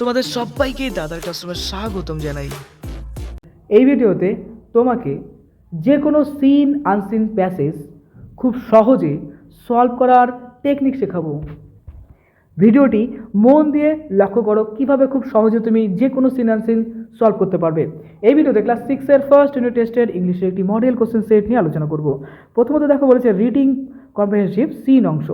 তোমাদের সবাইকে দাদার কাস্টমার স্বাগতম জানাই। এই ভিডিওতে তোমাকে যে কোনো সিন আনসিন প্যাসেজ খুব সহজে সলভ করার টেকনিক শেখাবো। ভিডিওটি মন দিয়ে লক্ষ্য করো কীভাবে খুব সহজে তুমি যে কোনো সিন আনসিন সলভ করতে পারবে। এই ভিডিওতে ক্লাস সিক্সের ফার্স্ট ইউনিট টেস্টের ইংলিশের একটি মডেল কোশ্চেন সেট নিয়ে আলোচনা করব। প্রথমত দেখো বলেছে রিডিং কম্প্রিহেনসিভ সিন অংশ।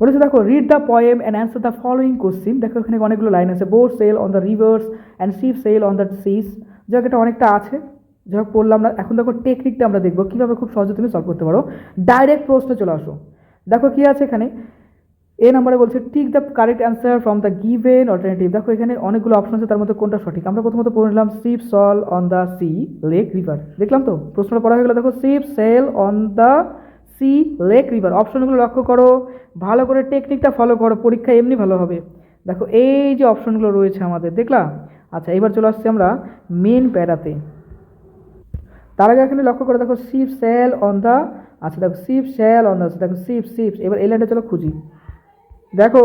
বলেছে, দেখো read the poem and answer the following question দেখো, এখানে অনেকগুলো লাইন আছে boat sail on the rivers and ship sail on the seas যাক এটা অনেকটা আছে। যাই হোক, পড়লাম না, এখন দেখো টেকনিকটা আমরা দেখব, কীভাবে খুব সহজে তুমি সলভ করতে পারো। ডাইরেক্ট প্রশ্নে চলে আসো। দেখো, কী আছে এখানে? এ নাম্বারে বলছে tick the correct answer from the given alternative দেখো, এখানে অনেকগুলো অপশন আছে, তার মধ্যে কোনটা সঠিক? আমরা প্রথমত পড়ে নিলাম ship sail on the sea lake river দেখলাম তো? প্রশ্নটা পড়া হয়ে গেলো, দেখো ship sail on the sea, lake river. অপশনগুলো লক্ষ্য করো। ভালো করে টেকনিকটা ফলো করো। পরীক্ষা এমনি ভালো হবে। দেখো, এই যে অপশনগুলো রয়েছে আমাদের দেখলাম আচ্ছা এবার চলে আসছি আমরা মেন প্যারাতে। তার আগে এখানে লক্ষ্য করে, দেখো শিপ সেল অন দ্য আচ্ছা দেখো শিপ সেল অন দ্য দেখো শিপ শিপ এবার এই লাইনটা চলো খুঁজি। দেখো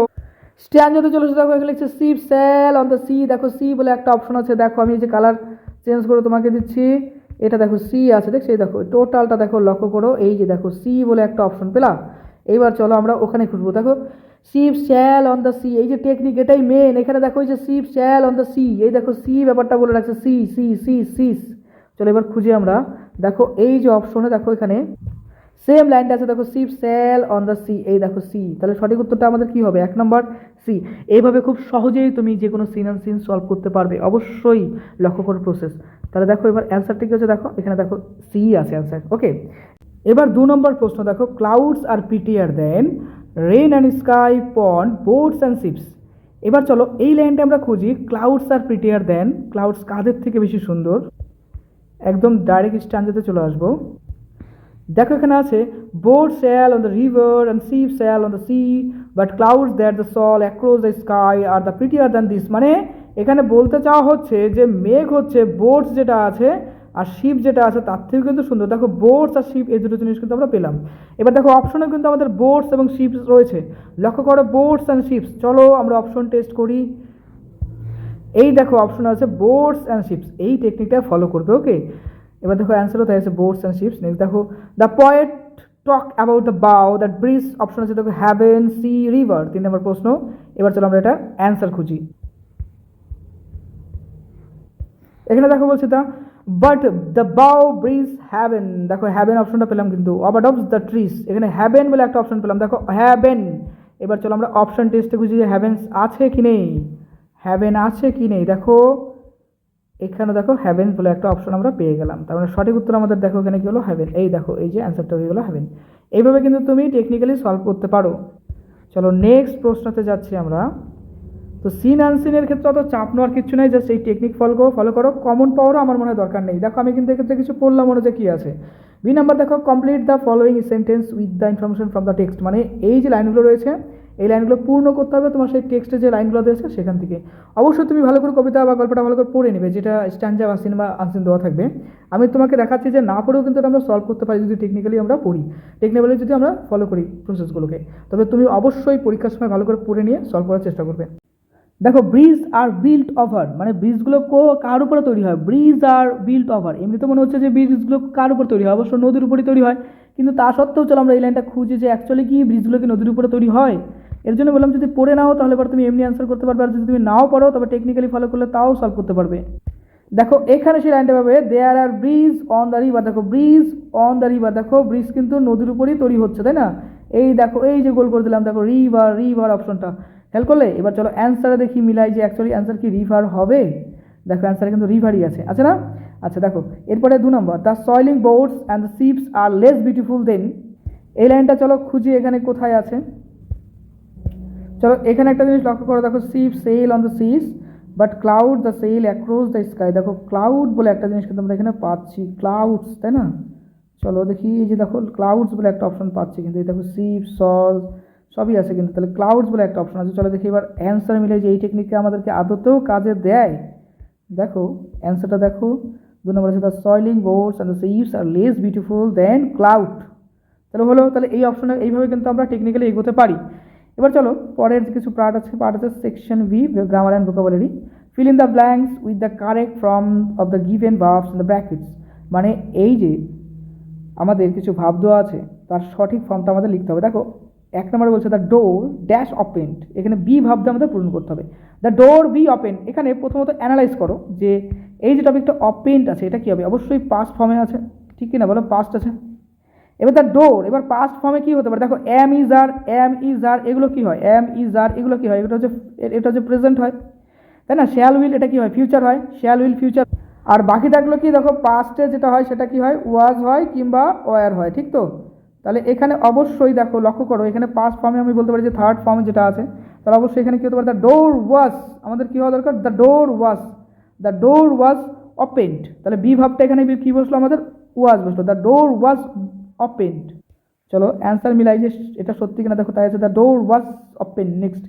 স্ট্যান্ডাতে চলে এসে দেখো, এখানে লিখছে ship sail on the sea দেখো সি বলে একটা অপশন আছে। দেখো, আমি যে কালার চেঞ্জ করে তোমাকে দিচ্ছি। এটা দেখো সি আছে, দেখছ? দেখো টোটালটা দেখো, লক্ষ্য করো, এই যে দেখো সি বলে একটা অপশন পেলাম এইবার চলো আমরা ওখানে খুঁজবো। দেখো ship sail on the sea এই যে টেকনিক এটাই মেন এখানে দেখো, এই যে ship sail on the sea এই দেখো সি ব্যাপারটা বলে রাখছে সি সি সি সি চলো এবার খুঁজে আমরা। দেখো, এই যে অপশনে দেখো এখানে সেম লাইনটা আছে, দেখো ship sail on the sea এই দেখো সি তাহলে সঠিক উত্তরটা আমাদের কি হবে? এক নম্বর সি এইভাবে খুব সহজেই তুমি যে কোনো সিন অ্যান্ড সিন সলভ করতে পারবে। অবশ্যই লক্ষ্য করো প্রসেস তাহলে দেখো এবার অ্যান্সারটি কি হচ্ছে? দেখো, এখানে দেখো সি আছে অ্যান্সার ওকে এবার দু নম্বর প্রশ্ন, দেখো clouds are prettier than rain and sky pond boats and ships এবার চলো, এই লাইনটা আমরা খুঁজি ক্লাউডস আর প্রিটিয়ার দেন ক্লাউডস কাদের থেকে বেশি সুন্দর? একদম ডাইরেক্ট স্ট্যান্ডাতে চলে আসব। দেখো, এখানে আছে boat sail on the river and ship sail on the sea but clouds that the sail across the sky are the prettier than this মানে এখানে বলতে চাওয়া হচ্ছে যে মেঘ হচ্ছে বোর্ডস যেটা আছে আর শিপ যেটা আছে তার থেকেও কিন্তু সুন্দর। দেখো বোর্ডস আর শিপ এই দুটো জিনিস কিন্তু আমরা পেলাম। এবার দেখো অপশনে কিন্তু আমাদের বোর্ডস এবং শিপস রয়েছে। লক্ষ্য করো বোটস অ্যান্ড শিপস চলো আমরা অপশন টেস্ট করি। এই দেখো অপশন আছে বোর্ডস অ্যান্ড শিপস এই টেকনিকটা ফলো করবে ওকে এবার দেখো অ্যান্সারও তাই আছে? বোর্ডস অ্যান্ড শিপস নেক্সট দেখো the poet talk about the bow that bridge option আছে দেখো হ্যাভেন সি রিভার তিন নম্বর প্রশ্ন। এবার চলো আমরা এটা অ্যান্সার খুঁজি। এখানে দেখো বলছে the but the bow bridge haven দেখো হ্যাভেন অপশনটা পেলাম কিন্তু অবাট অফ দ্য ট্রিস এখানে হ্যাভেন বলে একটা অপশন পেলাম, দেখো হ্যাভেন এবার চলো আমরা অপশন টেস্টে খুঁজি যে হ্যাভেন্স আছে কি নেই। হ্যাভেন আছে কি নেই? দেখো, এখানে দেখো হ্যাভেন বলে একটা অপশন আমরা পেয়ে গেলাম। তার মানে সঠিক উত্তর আমাদের দেখো এখানে কি হলো? হ্যাভেন এই দেখো, এই যে অ্যান্সারটা হয়ে গেলো হ্যাভেন এইভাবে কিন্তু তুমি টেকনিক্যালি সলভ করতে পারো। চলো নেক্সট প্রশ্নতে যাচ্ছি আমরা। তো সিন আনসিনের ক্ষেত্রে অত চাপ নেওয়ার কিছু নেই জাস্ট এই টেকনিক ফলো করো ফলো করো। কমন পাওয়ারও আমার মনে দরকার নেই। দেখো, আমি কিন্তু এক্ষেত্রে কিছু পড়লাম, মনে যে কী আছে? বি নাম্বার দেখো complete the following sentence with the information from the text মানে এই যে লাইনগুলো রয়েছে, এই লাইনগুলো পূর্ণ করতে হবে তোমার সেই টেক্সটে যে লাইনগুলো রয়েছে সেখান থেকে। অবশ্যই তুমি ভালো করে কবিতা বা গল্পটা ভালো করে পড়ে নেবে, যেটা স্ট্যান্ডা বা সিনেমা আনসিন দেওয়া থাকবে। আমি তোমাকে দেখাচ্ছি যে না পড়েও কিন্তু আমরা সলভ করতে পারি, যদি টেকনিক্যালি আমরা পড়ি। টেকনিক্যালি যদি আমরা ফলো করি প্রসেসগুলোকে তবে তুমি অবশ্যই পরীক্ষার সময় ভালো করে পড়ে নিয়ে সলভ করার চেষ্টা করবে। দেখো ব্রিজ আর বিল্ট ওভার মানে ব্রিজগুলো কো, কার উপরে তৈরি হয়? ব্রিজ আর বিল্ট ওভার এমনিতে মনে হচ্ছে যে ব্রিজগুলো কার উপর তৈরি হয়? অবশ্য নদীর উপরই তৈরি হয়। কিন্তু তা সত্ত্বেও চলো আমরা এই লাইনটা খুঁজি যে অ্যাকচুয়ালি কি ব্রিজগুলো কি নদীর উপরে তৈরি হয়? এর জন্য বললাম যদি পড়ে নাও, তাহলে পর তুমি এমনি অ্যান্সার করতে পারবে। আর যদি তুমি নাও পড়ো তবে টেকনিক্যালি ফলো করলে তাও সলভ করতে পারবে। দেখো, এখানে সেই লাইনটা পাবে there are bridge on the river দেখো ব্রিজ অন দ্য রিভার দেখো ব্রিজ কিন্তু নদীর উপরেই তৈরি হচ্ছে, তাই না? এই দেখো, এই যে গোল করে দিলাম, দেখো রিভার রিভার অপশনটা হেল্প করলে? এবার চলো অ্যান্সারে দেখি মিলাই যে অ্যাকচুয়ালি অ্যান্সার কি রিভার হবে? দেখো অ্যান্সারে কিন্তু রিভারই আছে। আছে না? আচ্ছা দেখো। এরপরে দু নম্বর the sailing boats and the ships are less beautiful than এই লাইনটা চলো খুঁজি এখানে কোথায় আছে। চলো, এখানে একটা জিনিস লক্ষ্য করো। দেখো ship sail on the seas but cloud the sail across the sky দেখো ক্লাউড বলে একটা জিনিস কিন্তু আমরা এখানে পাচ্ছি। ক্লাউডস তাই না? চলো দেখি, এই যে দেখো ক্লাউডস বলে একটা অপশন পাচ্ছি কিন্তু। এই দেখো শিপ সল সবই আছে কিন্তু। তাহলে ক্লাউডস বলে একটা অপশন আছে। চলো দেখি এবার অ্যান্সার মিলে যে এই টেকনিককে আমাদেরকে আদতেও কাজে দেয়। দেখো অ্যান্সারটা দেখো। দু নম্বর আছে the sailing boats and the ships are less beautiful than cloud তাহলে হলো, তাহলে এই অপশনে এইভাবে কিন্তু আমরা টেকনিক্যালি এগোতে পারি। এবার চলো, পরের কিছু পার্ট আছে পার্ট আছে section V grammar and vocabulary fill in the blanks with the correct form of the given verbs in the brackets মানে এই যে আমাদের কিছু ভাব দেওয়া আছে, তার সঠিক ফর্মটা আমাদের লিখতে হবে। দেখো এক নম্বরে বলছে দ্য ডোর ড্যাশ অপেন্ড এখানে বি ভাবটা আমাদের পূরণ করতে হবে। দ্য ডোর বি ওপেন এখানে প্রথমত অ্যানালাইজ করো যে এই যে টপিকটা অপেন্ড আছে, এটা কী হবে? অবশ্যই পাস্ট ফর্মে আছে, ঠিক কি না বলো? পাস্ট আছে। এবার দ্য ডোর এবার পাস্ট ফর্মে কী হতে পারে? দেখো am is are am is are এগুলো কী হয়? এম ইজ আর এগুলো কী হয়? এটা হচ্ছে এটা হচ্ছে প্রেজেন্ট হয়। তাই না? শ্যাল উইল এটা কী হয়? ফিউচার হয়। শ্যাল উইল ফিউচার আর বাকি থাকল কি? দেখো পাস্টে যেটা হয়, সেটা কি হয়? ওয়াজ হয় কিংবা ওয়ার হয়, ঠিক তো? তাহলে এখানে অবশ্যই দেখো, লক্ষ্য করো, এখানে পাস্ট ফর্মে আমি বলতে পারি যে থার্ড ফর্মে যেটা আছে, তাহলে অবশ্যই এখানে কী হতে পারে? দ্য ডোর ওয়াজ আমাদের কী হওয়া দরকার? The door was the door was opened তাহলে বি ভাবটা এখানে কী বসল? আমাদের ওয়াজ বসল। দ্য ডোর ওয়াজ ওপেন্ড চলো অ্যান্সার মিলাই যে এটা সত্যি কিনা, দেখো, তাই আছে the door was open next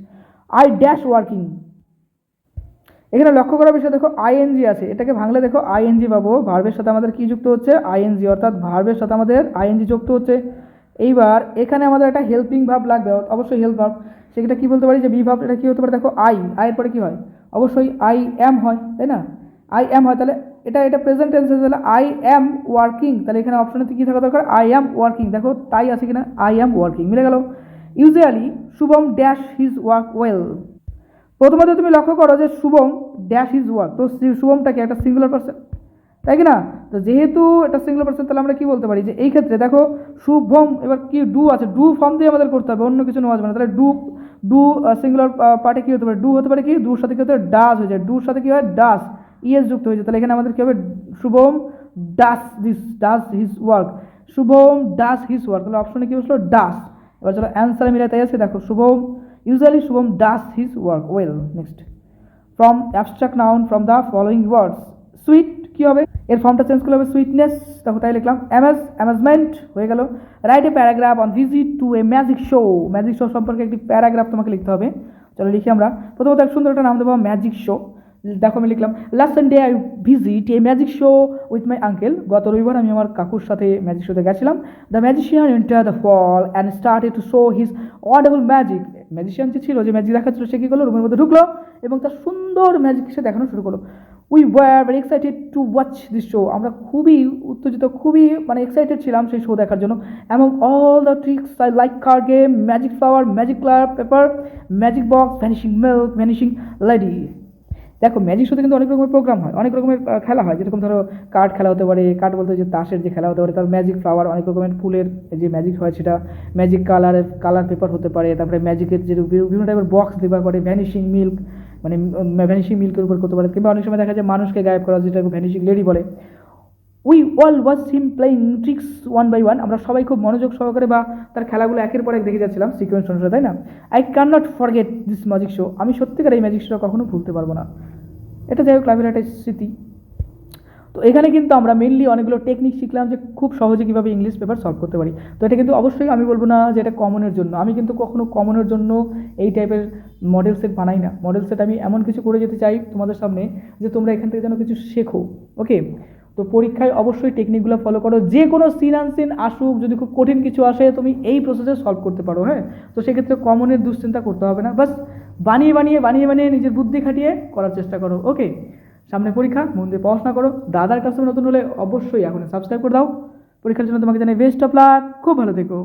I dash working এখানে লক্ষ্য করার বিষয়, দেখো আইএনজি আছে। এটাকে ভাঙলে, দেখো আইএনজি পাবো। ভার্বের সাথে আমাদের কি যুক্ত হচ্ছে? আইএনজি অর্থাৎ ভার্বের সাথে আমাদের আইএনজি যুক্ত হচ্ছে। এইবার এখানে আমাদের একটা হেল্পিং ভাব লাগবে, অবশ্যই হেল্প ভাব সেটা কি বলতে পারি? যে বি ভাব এটা কি হতে পারে? দেখো আই আইয়ের পরে কি হয়? অবশ্যই আই এম হয়, তাই না? আই এম হয়, তাহলে এটা এটা প্রেজেন্ট টেন্স তাহলে আই এম ওয়ার্কিং তাহলে এখানে অপশনে কি থাকা দরকার? আই এম ওয়ার্কিং দেখো, তাই আছে কিনা? আই এম ওয়ার্কিং মিলে গেল। Usually Shubham dash his work well প্রথমত তুমি লক্ষ্য করো যে শুভম ড্যাশ হিজ ওয়ার্ক তো শুভমটাকে একটা সিঙ্গুলার পার্সন তাই কি না? তো যেহেতু এটা সিঙ্গুলার পার্সন তাহলে আমরা কি বলতে পারি? যে এই ক্ষেত্রে দেখো, শুভম, এবার কি ডু আছে? ডু ফর্ম দিয়ে আমাদের করতে হবে, অন্য কিছু নেওয়া যাবে না। তাহলে ডু ডু সিঙ্গুলার পার্টে কি হতে পারে? ডু হতে পারে কি? ডুর সাথে কি হতে পারে? ডাস হয়ে যায়। ডুর সাথে কী হয়? ডাস ইএস যুক্ত হয়ে যায়। তাহলে এখানে আমাদের কী হবে? Shubham does this does his work Shubham does his work তাহলে অপশনে কি বসল? ডাস এবার চলো অ্যান্সার মিলাই তাই আছে। দেখো, Shubham usually Shubham does his work well next form abstract noun from the following words sweet কি হবে? এর ফর্মটা চেঞ্জ করলে হবে সুইটনেস দেখো তাই লিখলাম অ্যামাজ অ্যামাজমেন্ট হয়ে গেল। Write a paragraph on visit to a magic show magic show সম্পর্কে একটি প্যারাগ্রাফ তোমাকে লিখতে হবে। চলো লিখি আমরা। প্রথমত এক সুন্দর একটা নাম দেবো ম্যাজিক শো দেখো আমি লিখলাম last Sunday I visit a magic show with my uncle গত রবিবার আমি আমার কাকুর সাথে ম্যাজিক শোতে গেছিলাম। The magician enter the hall and started to show his wonderful magic magician যে ছিল, যে ম্যাজিক দেখাচ্ছিল, সে কী করল? রুমের মধ্যে ঢুকলো এবং তার সুন্দর ম্যাজিক সে দেখানো শুরু করল। We were very excited to watch this show আমরা খুবই উত্তেজিত, খুবই মানে এক্সাইটেড ছিলাম সেই শো দেখার জন্য। এবং all the tricks I like car game magic flower magic colour paper magic box vanishing milk vanishing lady দেখো ম্যাজিক শোতে কিন্তু অনেক রকমের প্রোগ্রাম হয়, অনেক রকমের খেলা হয়। যেরকম ধরো কার্ড খেলা হতে পারে কার্ড বলতে যে তাসের যে খেলা হতে পারে, তার ম্যাজিক ফ্লাওয়ার অনেক রকমের ফুলের যে ম্যাজিক হয় সেটা ম্যাজিক কালারের কালার পেপার হতে পারে, তারপরে ম্যাজিকের যে বিভিন্ন টাইপের বক্স ব্যবহার করে ভ্যানিশিং মিল্ক মানে ভ্যানিশিং মিল্কের উপর করতে পারে। কিংবা অনেক সময় দেখা যায় মানুষকে গায়েব করা যেটা ভ্যানিশিং লেডি বলে। We all was him playing tricks one by one আমরা সবাই খুব মনোযোগ সহকারে বা তার খেলাগুলো একের পর এক দেখে যাচ্ছিলাম সিকোয়েন্স অনুসারে, তাই না? I can not forget this magic show আমি সত্যিকার এই ম্যাজিক শোটা কখনো ভুলতে পারব না। এটা যাই হোক ক্লাবের একটা স্মৃতি। তো এখানে কিন্তু আমরা মেনলি অনেকগুলো টেকনিক শিখলাম যে খুব সহজে কীভাবে ইংলিশ পেপার সলভ করতে পারি। তো এটা কিন্তু অবশ্যই আমি বলব না যে এটা কমনের জন্য। আমি কিন্তু কখনো কমনের জন্য এই টাইপের মডেল সেট বানাই না। মডেল সেট আমি এমন কিছু করে যেতে চাই তোমাদের সামনে যে তোমরা এখান থেকে যেন কিছু শেখো। ওকে তো পরীক্ষায় অবশ্যই টেকনিকগুলো ফলো করো। যে কোনো সিন আনসিন আসুক, যদি খুব কঠিন কিছু আসে, তুমি এই প্রসেসে সলভ করতে পারো হ্যাঁ? তো সেক্ষেত্রে কমনের দুশ্চিন্তা করতে হবে না। বাস বানিয়ে বানিয়ে বানিয়ে বানিয়ে নিজের বুদ্ধি খাটিয়ে করার চেষ্টা করো। ওকে সামনে পরীক্ষা, মন দিয়ে পড়াশোনা করো। দাদার কাছে নতুন হলে অবশ্যই এখন সাবস্ক্রাইব করে দাও। পরীক্ষার জন্য তোমাকে জানাই বেস্ট অফ লাক খুব ভালো থেকো।